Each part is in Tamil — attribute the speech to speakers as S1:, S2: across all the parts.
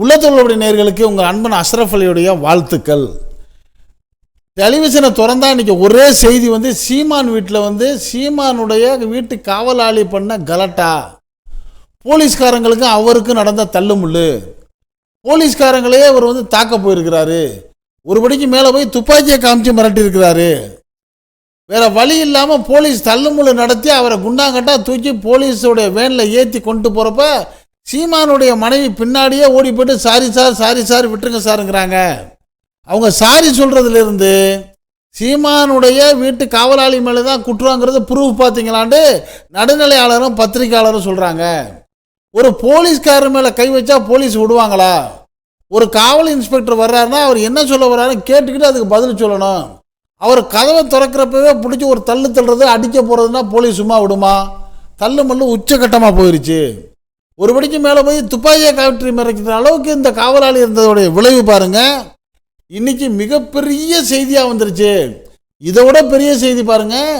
S1: உள்ளத்தொழுடைய நேர்களுக்கு உங்கள் அன்பன் அஷ்ரஃப் அலியுடைய வாழ்த்துக்கள். டெலிவிஷனை திறந்தா இன்னைக்கு ஒரே செய்தி வந்து சீமான் வீட்டில் வந்து சீமானுடைய வீட்டு காவலாளி பண்ண கலட்டா. போலீஸ்காரங்களுக்கும் அவருக்கும் நடந்த தள்ளுமுள்ளு. போலீஸ்காரங்களே அவர் வந்து தாக்க போயிருக்கிறாரு. ஒருபடிக்கு மேலே போய் துப்பாக்கியை காமிச்சு மிரட்டியிருக்கிறாரு. வேற வழி இல்லாமல் போலீஸ் தள்ளுமுள்ளு நடத்தி அவரை குண்டாங்கட்டா தூக்கி போலீஸோடைய வேனில் ஏற்றி கொண்டு போகிறப்ப சீமானுடைய மனைவி பின்னாடியே ஓடி போயிட்டு சாரி சார் சாரி சார் விட்டுருங்க சாருங்கிறாங்க. அவங்க சாரி சொல்கிறதுலேருந்து சீமானுடைய வீட்டு காவலாளி மேலே தான் குற்றங்கிறது ப்ரூஃப் பார்த்தீங்களாண்டு நடுநிலையாளரும் பத்திரிக்கையாளரும் சொல்கிறாங்க ஒரு போலீஸ்காரர் மேலே கை வச்சா போலீஸ் விடுவாங்களா? ஒரு காவல் இன்ஸ்பெக்டர் வர்றாருன்னா அவர் என்ன சொல்ல வர்றாருன்னு கேட்டுக்கிட்டு அதுக்கு பதில் சொல்லணும். அவர் கதவை திறக்கிறப்பவே பிடிச்சி ஒரு தள்ளு தள்ளுறது அடிக்க போகிறதுனா போலீஸ் சும்மா விடுமா? தள்ளு மல்லு உச்சகட்டமாக போயிடுச்சு ஒரு படிக்கு மேலே போய் துப்பாக்கியை காவற்றி மறைக்கிற அளவுக்கு இந்த காவலாளி இருந்ததோடைய விளைவு பாருங்கள் இன்றைக்கி மிகப்பெரிய செய்தியாக வந்துருச்சு. இதை விட பெரிய செய்தி பாருங்கள்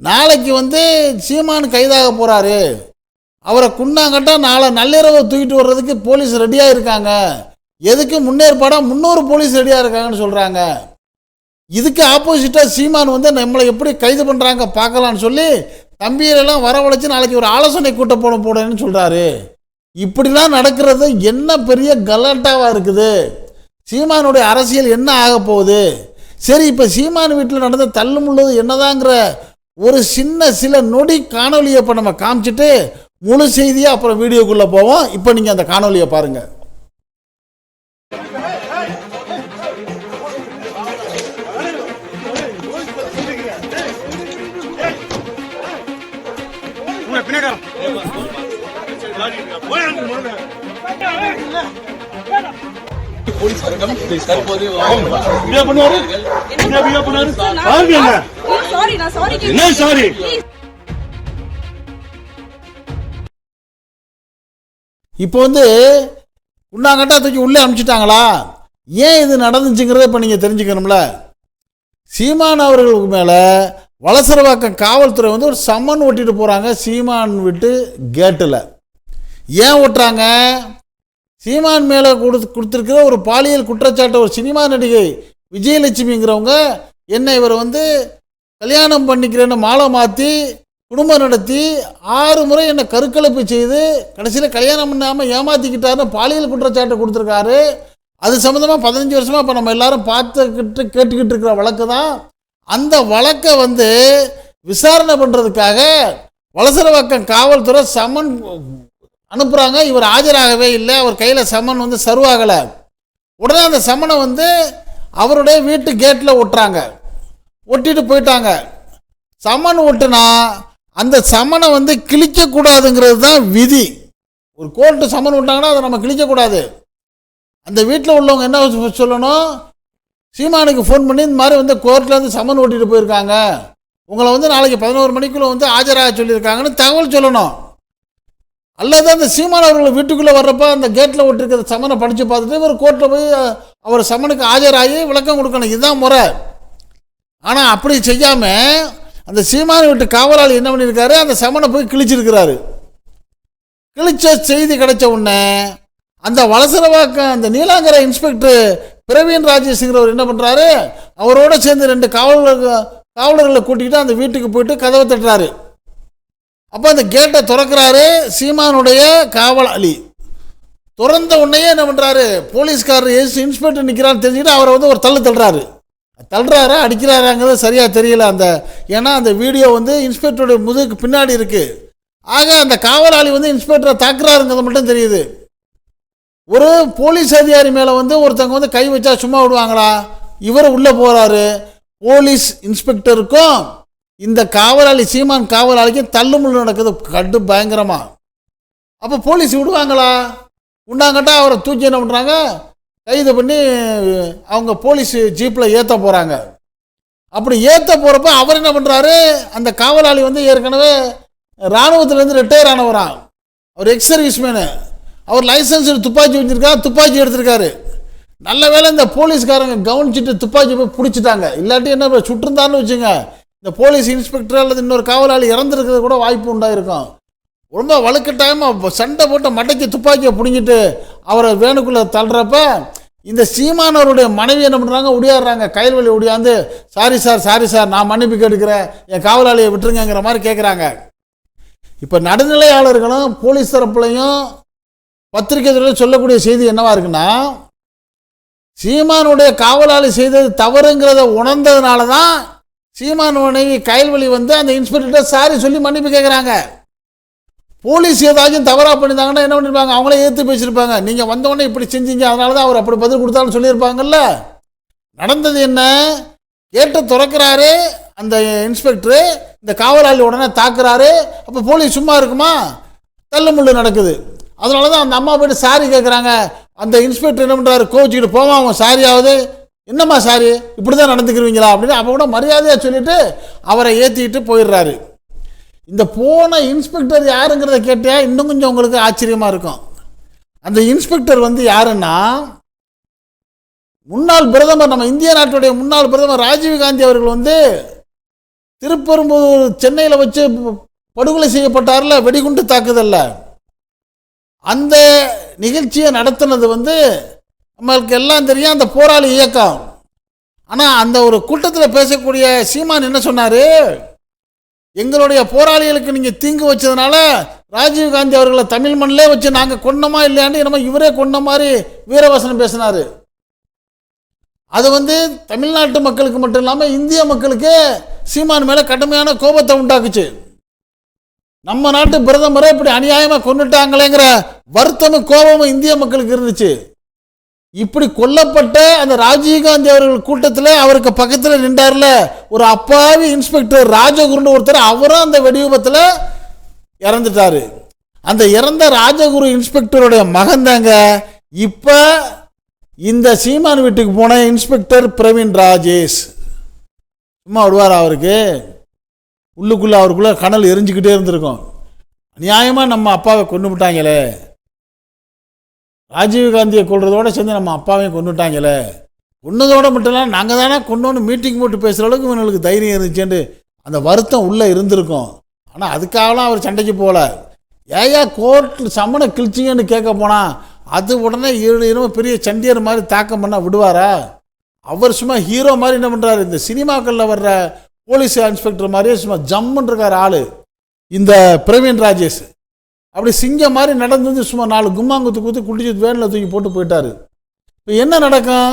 S1: நாளைக்கு வந்து சீமான் கைதாக போகிறாரு அவரை குண்டாங்கட்டா நாளை நள்ளிரவு தூக்கிட்டு வர்றதுக்கு போலீஸ் ரெடியாக இருக்காங்க. எதுக்கு முன்னேற்பாடாக முன்னூறு போலீஸ் ரெடியாக இருக்காங்கன்னு சொல்கிறாங்க இதுக்கு ஆப்போசிட்டாக சீமான் வந்து நம்மளை எப்படி கைது பண்ணுறாங்க பார்க்கலான்னு சொல்லி தம்பியரெல்லாம் வரவழைச்சு நாளைக்கு ஒரு ஆலோசனை கூட்டம் போட போடணும்னு சொல்கிறாரு இப்படிலாம் நடக்கிறது என்ன பெரிய கலாட்டாவாக இருக்குது? சீமானுடைய அரசியல் என்ன ஆக போகுது? சரி இப்போ சீமான் வீட்டில் நடந்த தள்ளுமுள்ளது என்னதாங்கிற ஒரு சின்ன சில நொடி காணொலியை இப்போ நம்ம காமிச்சிட்டு முழு செய்தியாக அப்புறம் வீடியோக்குள்ளே போவோம். இப்போ நீங்கள் அந்த காணொலியை பாருங்கள்
S2: என்ன?
S3: சாரி நான் சாரி
S2: என்ன சாரி
S1: இப்போ வந்து உண்ணாங்கட்டா தூக்கி உள்ளே அனுப்பிச்சிட்டாங்களா? ஏன் இது நடந்துச்சுங்கிறத இப்போ நீங்கள் தெரிஞ்சுக்கணும்ல. சீமான் அவர்களுக்கு மேலே வலசரவாக்கம் காவல்துறை வந்து ஒரு சம்மன் ஒட்டிட்டு போகிறாங்க சீமான் விட்டு கேட்டில். ஏன் ஓட்டுறாங்க சீமான் மேலே கொடு கொடுத்துருக்கிற ஒரு பாலியல் குற்றச்சாட்டு ஒரு சினிமா நடிகை விஜயலட்சுமிங்கிறவங்க என்னை இவர் வந்து கல்யாணம் பண்ணிக்கிறேன்னு மாலை மாற்றி குடும்பம் நடத்தி ஆறு முறை என்னை கருக்கலைப்பு செய்து கடைசியில் கல்யாணம் பண்ணாமல் ஏமாற்றிக்கிட்டாருன்னு பாலியல் குற்றச்சாட்டு கொடுத்துருக்காரு. அது சம்மந்தமாக பதினஞ்சு வருஷமாக இப்போ நம்ம எல்லாரும் பார்த்துக்கிட்டு கேட்டுக்கிட்டு இருக்கிற வழக்கு தான். அந்த வழக்கை வந்து விசாரணை பண்ணுறதுக்காக வலசரவாக்கம் காவல்துறை சமன் அனுப்புகிறாங்க இவர் ஆஜராகவே இல்லை. அவர் கையில் சம்மன் வந்து சருவாகலை உடனே அந்த சம்மனை வந்து அவருடைய வீட்டு கேட்டில் ஒட்டுறாங்க. ஒட்டிட்டு போயிட்டாங்க. சம்மன் ஒட்டுனா அந்த சம்மனை வந்து கிழிக்கக்கூடாதுங்கிறது தான் விதி. ஒரு கோர்ட்டு சம்மன் விட்டாங்கன்னா அதை நம்ம கிழிக்கக்கூடாது. அந்த வீட்டில் உள்ளவங்க என்ன சொல்லணும்? சீமானுக்கு ஃபோன் பண்ணி இந்த மாதிரி வந்து கோர்ட்டில் வந்து சம்மன் ஓட்டிகிட்டு போயிருக்காங்க. உங்களை வந்து நாளைக்கு பதினோரு மணிக்குள்ளே வந்து ஆஜராக சொல்லியிருக்காங்கன்னு தகவல் சொல்லணும். அல்லது அந்த சீமான் அவர்கள் வீட்டுக்குள்ளே வர்றப்ப அந்த கேட்டில் விட்டுருக்கிற சமனை படித்து பார்த்துட்டு இவர் கோர்ட்டில் போய் அவர் சமனுக்கு ஆஜராகி விளக்கம் கொடுக்கணும். இதுதான் முறை. ஆனால் அப்படி செய்யாமல் அந்த சீமான் வீட்டு காவலாளி என்ன பண்ணியிருக்காரு? அந்த சமனை போய் கிழிச்சிருக்கிறாரு. கிழிச்ச செய்தி கிடைச்ச உடனே அந்த வலசரவாக்கம் அந்த நீலாங்கரை இன்ஸ்பெக்டர் பிரவீன் ராஜேஷ்ங்கிறவர் என்ன பண்ணுறாரு அவரோட சேர்ந்து ரெண்டு காவலர்கள் காவலர்களை கூட்டிக்கிட்டு அந்த வீட்டுக்கு போயிட்டு கதவை தட்டுறாரு. அப்போ அந்த கேட்டை திறக்கிறாரு சீமானுடைய காவலாளி திறந்த உடனே என்ன பண்ணுறாரு போலீஸ்காரர் எஸ் இன்ஸ்பெக்டர் நிற்கிறான்னு தெரிஞ்சுக்கிட்டு அவரை வந்து ஒரு தள்ளு தள்ளுறாரு. தள்ளுறாரா? அடிக்கிறாராங்கிறது சரியாக தெரியல அந்த ஏன்னா அந்த வீடியோ வந்து இன்ஸ்பெக்டருடைய முதுகுக்கு பின்னாடி இருக்குது ஆக அந்த காவலாளி வந்து இன்ஸ்பெக்டரை தாக்குறாருங்கிறது மட்டும் தெரியுது. ஒரு போலீஸ் அதிகாரி மேலே வந்து ஒருத்தவங்க வந்து கை வச்சா சும்மா விடுவாங்களா? இவர் உள்ளே போகிறாரு போலீஸ் இன்ஸ்பெக்டருக்கும் இந்த காவலாளி சீமான் காவலாளிக்கும் தள்ளுமுள்ளு நடக்குது. கட்டு பயங்கரமாக அப்போ போலீஸ் விடுவாங்களா? உண்டாங்கட்டா அவரை தூக்கி என்ன பண்ணுறாங்க கைது பண்ணி அவங்க போலீஸ் ஜீப்பில் ஏற்ற போகிறாங்க அப்படி ஏற்ற போகிறப்ப அவர் என்ன பண்ணுறாரு அந்த காவலாளி வந்து ஏற்கனவே இராணுவத்துலேருந்து ரிட்டையர் ஆனவரான் அவர் எக்ஸ் சர்வீஸ்மேனு அவர் லைசன்ஸ் துப்பாக்கி வச்சிருக்காரு துப்பாக்கி எடுத்திருக்காரு. நல்ல வேளை இந்த போலீஸ்காரங்க கவனிச்சிட்டு துப்பாக்கி போய் பிடிச்சிட்டாங்க. இல்லாட்டி என்ன சுட்டிருந்தான்னு வச்சுங்க இந்த போலீஸ் இன்ஸ்பெக்டர் அல்லது இன்னொரு காவலாளி இறந்துருக்கிறது கூட வாய்ப்பு உண்டாயிருக்கும். ரொம்ப வழுக்கட்டாயமாக சண்டை போட்டு மட்டைக்கு துப்பாக்கியை பிடிங்கிட்டு அவரை வேணுக்குள்ளே தள்ளுறப்ப இந்த சீமானவருடைய மனைவி என்ன பண்ணுறாங்க ஒடியாடுறாங்க. கைல்வழி ஒடியாந்து சாரி சார் சாரி சார் நான் மன்னிப்பு கேட்டுக்கிறேன் என் காவலாளியை விட்டுருங்கங்கிற மாதிரி கேட்குறாங்க இப்போ நடுநிலையாளர்களும் போலீஸ் தரப்புலையும் பத்திரிகை சொல்லக்கூடிய செய்தி என்னவா இருக்குன்னா சீமானுடைய காவலாளி செய்தது தவறுங்கிறத உணர்ந்ததுனால தான் சீமான் மனைவி கைல்வழி வந்து அந்த இன்ஸ்பெக்டர்கிட்ட சாரி சொல்லி மன்னிப்பு கேட்குறாங்க போலீஸ் ஏதாச்சும் தவறாக பண்ணியிருந்தாங்கன்னா என்ன பண்ணியிருப்பாங்க அவங்களே ஏற்று பேசியிருப்பாங்க நீங்கள் வந்தவொடனே இப்படி செஞ்சீங்க. அதனால தான் அவர் அப்படி பதில் கொடுத்தாலும் சொல்லியிருப்பாங்கல்ல? நடந்தது என்ன? கேட்டை திறக்கிறாரு அந்த இன்ஸ்பெக்டரு. இந்த காவலாளி உடனே தாக்குறாரு. அப்போ போலீஸ் சும்மா இருக்குமா? தள்ளுமுள்ளு நடக்குது. அதனால தான் அந்த அம்மா போயிட்டு சாரி கேட்குறாங்க அந்த இன்ஸ்பெக்டர் என்ன பண்ணுறாரு கோச்சிக்கிட்டு போவான் அவன் சாரியாவது? என்னம்மா சாரி இப்படி தான் நடந்துக்கிறீங்களா அப்படின்னு அப்போ கூட மரியாதையாக சொல்லிட்டு அவரை ஏற்றிக்கிட்டு போயிடுறாரு. இந்த போன இன்ஸ்பெக்டர் யாருங்கிறத கேட்டியா இன்னும் கொஞ்சம் உங்களுக்கு ஆச்சரியமாக இருக்கும். அந்த இன்ஸ்பெக்டர் வந்து யாருன்னா முன்னாள் பிரதமர் நம்ம இந்திய நாட்டுடைய முன்னாள் பிரதமர் ராஜீவ் காந்தி அவர்கள் வந்து திருப்பெரும்பூர் சென்னையில் வச்சு படுகொலை செய்யப்பட்டார்ல வெடிகுண்டு தாக்குதல்ல. அந்த நிகழ்ச்சியை நடத்தினது வந்து நம்மளுக்கு எல்லாம் தெரியும் அந்த போராளி இயக்கம். ஆனால் அந்த ஒரு கூட்டத்தில் பேசக்கூடிய சீமான் என்ன சொன்னார்? எங்களுடைய போராளிகளுக்கு நீங்கள் தீங்கு வச்சதுனால ராஜீவ் காந்தி அவர்களை தமிழ் மண்ணிலே வச்சு நாங்கள் கொன்னோமா இல்லையான்னு நம்ம இவரே கொண்ட மாதிரி வீரவசனம் பேசினார். அது வந்து தமிழ்நாட்டு மக்களுக்கு மட்டும் இல்லாமல் இந்திய மக்களுக்கு சீமான் மேலே கடுமையான கோபத்தை உண்டாக்குச்சு. நம்ம நாட்டு பிரதமரை இப்படி அநியாயமாக கொண்டுட்டாங்களேங்கிற வருத்தமும் கோபமும் இந்திய மக்களுக்கு இருந்துச்சு. இப்படி கொல்லப்பட்ட அந்த ராஜீவ்காந்தி அவர்கள் கூட்டத்தில் அவருக்கு பக்கத்தில் நின்றார்ல. ஒரு அப்பாவி இன்ஸ்பெக்டர் ராஜகுருன்னு ஒருத்தர் அவரும் அந்த வெடிவிபத்தில் இறந்துட்டாரு. அந்த இறந்த ராஜகுரு இன்ஸ்பெக்டருடைய மகன் தாங்க. இப்போ இந்த சீமான் வீட்டுக்கு போன இன்ஸ்பெக்டர் பிரவீன் ராஜேஷ். சும்மா விடுவார் அவருக்கு? உள்ளுக்குள்ளே அவருக்குள்ளே கனல் எரிஞ்சுக்கிட்டே இருந்திருக்கும். நியாயமாக நம்ம அப்பாவை கொண்டு விட்டாங்களே ராஜீவ் காந்தியை கொள்றதோட சேர்ந்து நம்ம அப்பாவையும் கொண்டுட்டாங்களே கொன்னதோட மட்டும் இல்லை நாங்கள் தானே கொண்டோன்னு மீட்டிங் போட்டு பேசுகிற அளவுக்கு இவங்களுக்கு தைரியம் இருந்துச்சுன்னு அந்த வருத்தம் உள்ளே இருந்திருக்கும். ஆனால் அதுக்காகலாம் அவர் சண்டைக்கு போகல. ஏயா கோர்ட்டில் சம்மனை கிழிச்சிங்கன்னு கேட்க போனால் அது உடனே ஏழு பெரிய சண்டியர் மாதிரி தாக்கம் பண்ணால் விடுவாரா? அவர் சும்மா ஹீரோ மாதிரி என்ன பண்ணுறாரு இந்த சினிமாக்களில் வர்ற போலீஸ் இன்ஸ்பெக்டர் மாதிரியே சும்மா ஜம்முன்னு இருக்கார் ஆள். இந்த பிரவீன் ராஜேஷ். அப்படி சிங்கம் மாதிரி நடந்து சும்மா நாலு கும்மாங்குத்து குத்து குடிச்சு வேனில் தூக்கி போட்டு போயிட்டாரு. இப்போ என்ன நடக்கும்?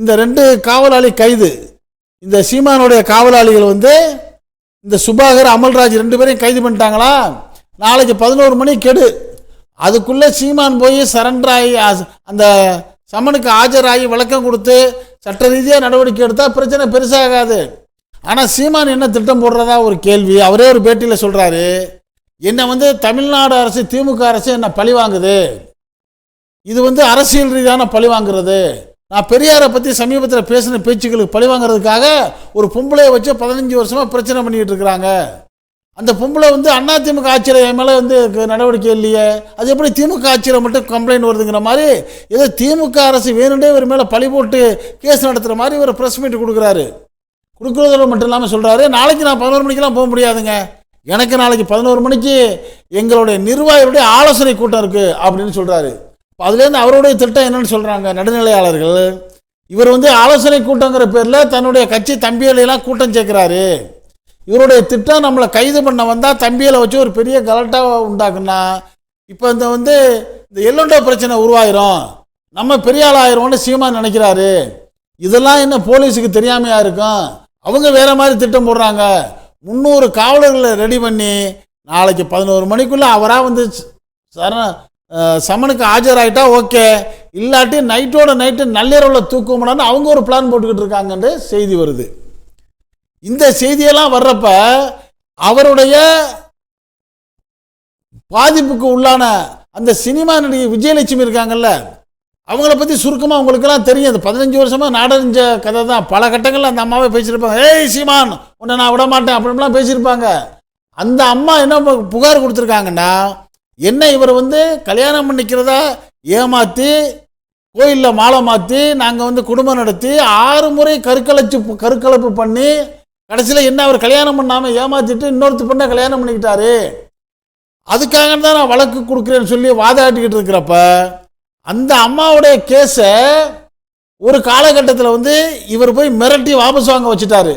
S1: இந்த ரெண்டு காவலாளி கைது. இந்த சீமானுடைய காவலாளிகள் வந்து இந்த சுபாகர் அமல்ராஜ் ரெண்டு பேரையும் கைது பண்ணிட்டாங்களா? நாளைக்கு பதினோரு மணி கெடு. அதுக்குள்ளே சீமான் போய் சரண்டர் ஆகி அந்த சமனுக்கு ஆஜராகி விளக்கம் கொடுத்து சட்ட ரீதியாக நடவடிக்கை எடுத்தால் பிரச்சனை பெருசாகாது. ஆனால் சீமான் என்ன திட்டம் போடுறதா ஒரு கேள்வி. அவரே ஒரு பேட்டியில் சொல்கிறாரு என்னை வந்து தமிழ்நாடு அரசு திமுக அரசு என்னை பழி வாங்குது? இது வந்து அரசியல் ரீதியான பழி வாங்குறது. நான் பெரியாரை பற்றி சமீபத்தில் பேசின பேச்சுக்களுக்கு பழி வாங்குறதுக்காக ஒரு பொம்பளையை வச்சு பதினஞ்சு வருஷமாக பிரச்சனை பண்ணிக்கிட்டு இருக்கிறாங்க. அந்த பொம்பளை வந்து அண்ணா திமுக ஆட்சியில் என் மேலே வந்து நடவடிக்கை இல்லையே? அது எப்படி திமுக ஆட்சியில் மட்டும் கம்ப்ளைண்ட் வருதுங்கிற மாதிரி ஏதோ திமுக அரசு வேணுண்டே இவர் மேலே பழி போட்டு கேஸ் நடத்துகிற மாதிரி ஒரு ப்ரெஸ் மீட் கொடுக்குறாரு. கொடுக்குறதோட மட்டும் இல்லாமல் சொல்கிறாரு நாளைக்கு நான் பதினோரு மணிக்கெல்லாம் போக முடியாதுங்க. எனக்கு நாளைக்கு பதினோரு மணிக்கு எங்களுடைய நிர்வாகியுடைய ஆலோசனை கூட்டம் இருக்குது அப்படின்னு சொல்கிறாரு அதுலேருந்து அவருடைய திட்டம் என்னன்னு சொல்கிறாங்க நடுநிலையாளர்கள். இவர் வந்து ஆலோசனை கூட்டங்கிற பேரில் தன்னுடைய கட்சி தம்பிகளையெல்லாம் கூட்டம் சேர்க்குறாரு. இவருடைய திட்டம் நம்மளை கைது பண்ண வந்தால் தம்பிகளை வச்சு ஒரு பெரிய கலட்டாக உண்டாக்குனா இப்போ இந்த வந்து இந்த எல்லோண்டோ பிரச்சனை உருவாயிரும். நம்ம பெரிய ஆள் ஆயிரும்னு சீமா நினைக்கிறாரு. இதெல்லாம் என்ன போலீஸுக்கு தெரியாமையாக இருக்கும்? அவங்க வேற மாதிரி திட்டம் போடுறாங்க. முந்நூறு காவலர்களை ரெடி பண்ணி நாளைக்கு பதினோரு மணிக்குள்ளே அவராக வந்து சரண சமனுக்கு ஆஜராயிட்டா ஓகே. இல்லாட்டி நைட்டோட நைட்டு நள்ளிரவில் தூக்கமுடான்னு அவங்க ஒரு பிளான் போட்டுக்கிட்டு இருக்காங்கன்னு செய்தி வருது. இந்த செய்தியெல்லாம் வர்றப்ப அவருடைய பாதிப்புக்கு உள்ளான அந்த சினிமா நடிகை விஜயலட்சுமி இருக்காங்கல்ல அவங்கள பற்றி சுருக்கமாக அவங்களுக்கெல்லாம் தெரியும். அது பதினஞ்சு வருஷமாக நாடறிஞ்ச கதை தான். பல கட்டங்களில் அந்த அம்மாவே பேசியிருப்பாங்க. ஏய் சீமான் உன்னை நான் விட மாட்டேன். அப்படின்லாம் பேசியிருப்பாங்க. அந்த அம்மா என்ன புகார் கொடுத்துருக்காங்கன்னா என்ன இவர் வந்து கல்யாணம் பண்ணிக்கிறதா ஏமாற்றி கோயிலில் மாலை மாற்றி நாங்கள் வந்து குடும்பம் நடத்தி ஆறு முறை கருக்கலைச்சு கருக்கலைப்பு பண்ணி கடைசியில் என்ன அவர் கல்யாணம் பண்ணாமல் ஏமாற்றிட்டு இன்னொருத்த பொண்ணை கல்யாணம் பண்ணிக்கிட்டாரு? அதுக்காக தான் நான் வழக்கு கொடுக்குறேன்னு சொல்லி வாதாட்டிக்கிட்டு இருக்கிறப்ப அந்த அம்மாவுடைய கேஸை ஒரு காலகட்டத்தில் வந்து இவர் போய் மிரட்டி வாபஸ் வாங்க வச்சுட்டாரு.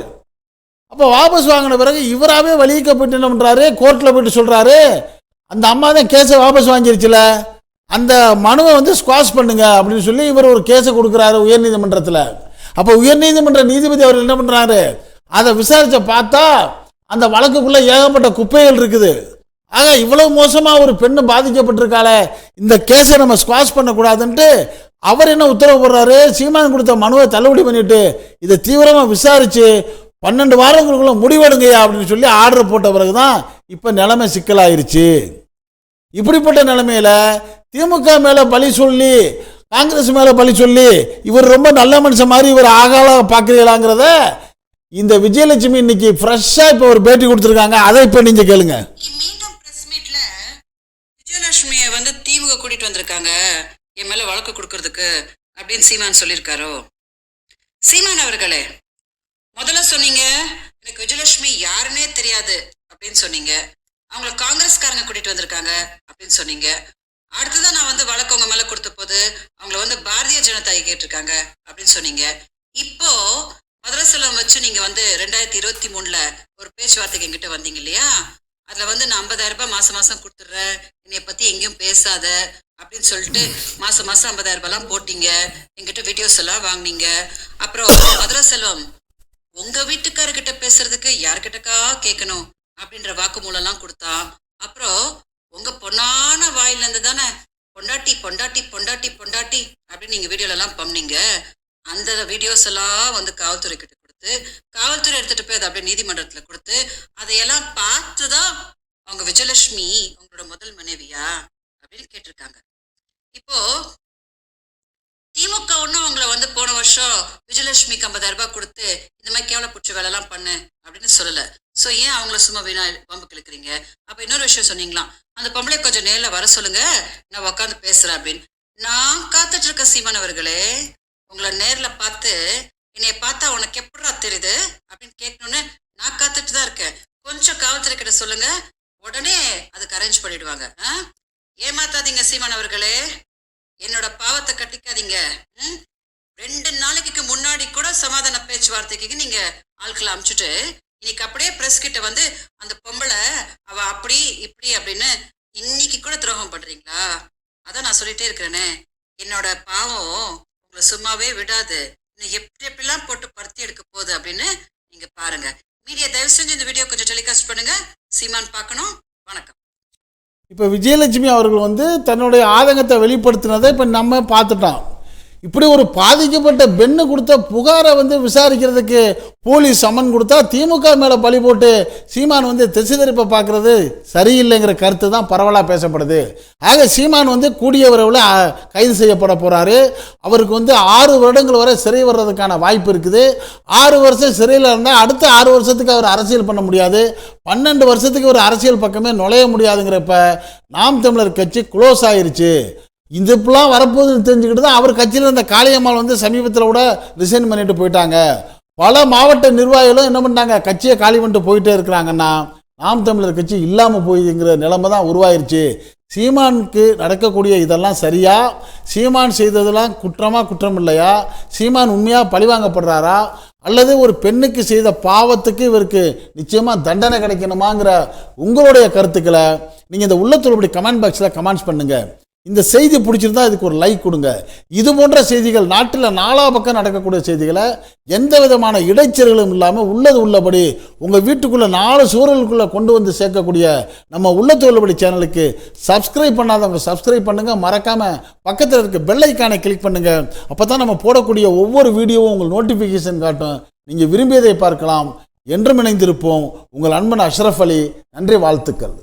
S1: அப்போ வாபஸ் வாங்கின பிறகு இவராகவே வலிக்கப்பட்டு என்ன பண்ணுறாரு கோர்ட்டில் போயிட்டு சொல்கிறாரு அந்த அம்மா தான் கேஸை வாபஸ் வாங்கிருச்சுல அந்த மனுவை வந்து ஸ்குவாஷ் பண்ணுங்க அப்படின்னு சொல்லி இவர் ஒரு கேஸை கொடுக்குறாரு உயர்நீதிமன்றத்தில். அப்போ உயர்நீதிமன்ற நீதிபதி அவர் என்ன பண்ணுறாரு அதை விசாரித்த பார்த்தா அந்த வழக்குக்குள்ளே ஏகப்பட்ட குப்பைகள் இருக்குது. ஆக இவ்வளவு மோசமாக ஒரு பெண்ணு பாதிக்கப்பட்டிருக்காளே இந்த கேஸை நம்ம ஸ்குவாஷ் பண்ணக்கூடாதுன்ட்டு அவர் என்ன உத்தரவு போடுறாரு? சீமான் கொடுத்த மனுவை தள்ளுபடி பண்ணிட்டு இதை தீவிரமாக விசாரித்து பன்னெண்டு வாரங்களுக்குள்ள முடிவெடுங்கய்யா அப்படின்னு சொல்லி ஆர்டர் போட்ட பிறகு தான் இப்போ நிலைமை சிக்கலாயிருச்சு. இப்படிப்பட்ட நிலைமையில் திமுக மேலே பழி சொல்லி காங்கிரஸ் மேலே பழி சொல்லி இவர் ரொம்ப நல்ல மனுஷன் மாதிரி இவர் ஆகால பார்க்குறீங்களாங்கிறத இந்த விஜயலட்சுமி இன்னைக்கு ஃப்ரெஷ்ஷாக இப்போ ஒரு பேட்டி கொடுத்துருக்காங்க. அதை இப்போ நீங்கள் கேளுங்க.
S3: விஜயலட்சுமியை வந்து திமுக கூட்டிட்டு வந்திருக்காங்க. என் மேல வழக்கு கொடுக்கறதுக்கு அப்படின்னு சீமான் சொல்லியிருக்காரோ? சீமான் அவர்களே முதல்ல சொன்னீங்க எனக்கு விஜயலட்சுமி யாருன்னே தெரியாது அப்படின்னு சொன்னீங்க. அவங்கள காங்கிரஸ்காரங்க கூட்டிட்டு வந்திருக்காங்க அப்படின்னு சொன்னீங்க. அடுத்ததான் நான் வந்து வழக்கு உங்க மேல கொடுத்த போது அவங்கள வந்து பாரதிய ஜனதா கேட்டிருக்காங்க அப்படின்னு சொன்னீங்க. இப்போ மதுரை செல்வம் வச்சு நீங்க வந்து ரெண்டாயிரத்தி இருபத்தி மூணுல ஒரு பேச்சுவார்த்தைக்கு என்கிட்ட வந்தீங்க இல்லையா? அதுல வந்து நான் ஐம்பதாயிரம் ரூபாய் மாசம் மாசம் கொடுத்துட்றேன். என்னைய பத்தி எங்கேயும் பேசாத அப்படின்னு சொல்லிட்டு மாசம் மாசம் ஐம்பதாயிரம் ரூபாய்லாம் போட்டீங்க. எங்கிட்ட வீடியோஸ் எல்லாம் வாங்கினீங்க. அப்புறம் மதுரை செல்வம் உங்க வீட்டுக்காரர்கிட்ட பேசுறதுக்கு யார்கிட்டக்கா கேட்கணும்? அப்படின்ற வாக்குமூலம்லாம் கொடுத்தான். அப்புறம் உங்க பொண்ணான வாயில இருந்து தானே பொண்டாட்டி பொண்டாட்டி பொண்டாட்டி பொண்டாட்டி அப்படின்னு நீங்க வீடியோல எல்லாம் பண்ணீங்க அந்த வீடியோஸ் எல்லாம் வந்து காவல்துறை கிட்ட கொடுத்து காவல்துறை எடுத்துட்டு போய் அதை அப்படியே நீதிமன்றத்துல கொடுத்து அதையெல்லாம் பார்த்துதான் அவங்க விஜயலட்சுமி உங்களோட முதல் மனைவியா அப்படின்னு கேட்டிருக்காங்க. இப்போ திமுக ஒன்றும் அவங்கள வந்து போன வருஷம் விஜயலட்சுமிக்கு ஐம்பதாயிரம் ரூபாய் கொடுத்து இந்த மாதிரி கேவலப்புற்ற வேலைலாம் பண்ணு அப்படின்னு சொல்லல. ஸோ ஏன் அவங்கள சும்மா வீணா பம்பு கிழக்குறீங்க அப்போ இன்னொரு விஷயம் சொன்னீங்களாம். அந்த பொம்பளை கொஞ்சம் நேரில் வர சொல்லுங்க நான் உட்காந்து பேசுறேன் அப்படின்னு. நான் காத்துட்டு இருக்க சீமான் அவர்களே உங்களை நேரில் பார்த்து என்னைய பார்த்தா உனக்கு எப்படா தெரியுது? அப்படின்னு கேட்கணுன்னு நான் காத்துட்டு தான் இருக்கேன். கொஞ்சம் காவல்துறை கிட்ட சொல்லுங்க. உடனே அதுக்கு அரேஞ்ச் பண்ணிடுவாங்க. ஆ? ஏமாத்தாதீங்க சீமான் அவர்களே. என்னோட பாவத்தை கட்டிக்காதீங்க. ம்? ரெண்டு நாளைக்கு முன்னாடி கூட சமாதான பேச்சுவார்த்தைக்கு நீங்க ஆட்களை அமுச்சுட்டு இன்னைக்கு அப்படியே பிரஸ் கிட்ட வந்து அந்த பொம்பளை அவ அப்படி இப்படி அப்படின்னு இன்னைக்கு கூட துரோகம் பண்றீங்களா? அதான் நான் சொல்லிட்டே இருக்கிறேனே. என்னோட பாவம் உங்களை சும்மாவே விடாது. எப்படி எப்படிலாம் போட்டு பருத்தி எடுக்க போகுது அப்படின்னு நீங்க பாருங்க. மீடியா தயவு செஞ்சு இந்த வீடியோ கொஞ்சம் டெலிகாஸ்ட் பண்ணுங்க. சீமான் பார்க்கணும். வணக்கம்.
S1: இப்போ விஜயலட்சுமி அவர்கள் வந்து தன்னுடைய ஆதங்கத்தை வெளிப்படுத்தினதை இப்போ நம்ம பார்த்துட்டோம். இப்படி ஒரு பாதிக்கப்பட்ட பெண்ணு கொடுத்த புகாரை வந்து விசாரிக்கிறதுக்கு போலீஸ் சம்மன் கொடுத்தா திமுக மேலே பழி போட்டு சீமான் வந்து திசை திருப்ப பார்க்குறது சரியில்லைங்கிற கருத்து தான் பரவலாக பேசப்படுது. ஆக சீமான் வந்து கூடிய விரைவில் கைது செய்யப்பட போகிறாரு அவருக்கு வந்து ஆறு வருடங்கள் வரை சிறை வர்றதுக்கான வாய்ப்பு இருக்குது. ஆறு வருஷம் சிறையில் இருந்தால் அடுத்த ஆறு வருஷத்துக்கு அவர் அரசியல் பண்ண முடியாது. பன்னெண்டு வருஷத்துக்கு ஒரு அரசியல் பக்கமே நுழைய முடியாதுங்கிறப்ப நாம் தமிழர் கட்சி க்ளோஸ் ஆயிருச்சு. இந்த இப்பெல்லாம் வரப்போகுதுன்னு தெரிஞ்சுக்கிட்டு தான் அவர் கட்சியில் இருந்த காளியம்மாள் வந்து சமீபத்தில் கூட ரிசைன் பண்ணிட்டு போயிட்டாங்க. பல மாவட்ட நிர்வாகிகளும் என்ன பண்ணாங்க கட்சியை காலி பண்ணிட்டு போயிட்டே இருக்கிறாங்கன்னா நாம் தமிழர் கட்சி இல்லாமல் போயிதுங்கிற நிலைமை தான் உருவாயிருச்சு. சீமானுக்கு நடக்கக்கூடிய இதெல்லாம் சரியா? சீமான் செய்ததெல்லாம் குற்றமாக குற்றம் இல்லையா? சீமான் உண்மையாக பழிவாங்கப்படுறாரா அல்லது ஒரு பெண்ணுக்கு செய்த பாவத்துக்கு இவருக்கு நிச்சயமாக தண்டனை கிடைக்கணுமாங்கிற உங்களுடைய கருத்துக்களை நீங்கள் இந்த உள்ளத்தொழுபடி கமெண்ட் பாக்ஸில் கமெண்ட்ஸ் பண்ணுங்கள் இந்த செய்தி பிடிச்சிருந்தா இதுக்கு ஒரு லைக் கொடுங்க. இது போன்ற செய்திகள் நாட்டில் நாலா பக்கம் நடக்கக்கூடிய செய்திகளை எந்த விதமான இடைச்சல்களும் இல்லாமல் உள்ளது உள்ளபடி உங்கள் வீட்டுக்குள்ளே நாலு சூழலுக்குள்ளே கொண்டு வந்து சேர்க்கக்கூடிய நம்ம உள்ளது உள்ளபடி சேனலுக்கு சப்ஸ்கிரைப் பண்ணாதவங்க சப்ஸ்கிரைப் பண்ணுங்கள் மறக்காமல் பக்கத்தில் இருக்க பெல்லைக்கானை கிளிக் பண்ணுங்கள் அப்போ தான் நம்ம போடக்கூடிய ஒவ்வொரு வீடியோவும் உங்கள் நோட்டிஃபிகேஷன் காட்டும். நீங்கள் விரும்பியதை பார்க்கலாம். என்றும் இணைந்திருப்போம். உங்கள் அன்பன் அஷ்ரஃப் அலி. நன்றி வாழ்த்துக்கள்.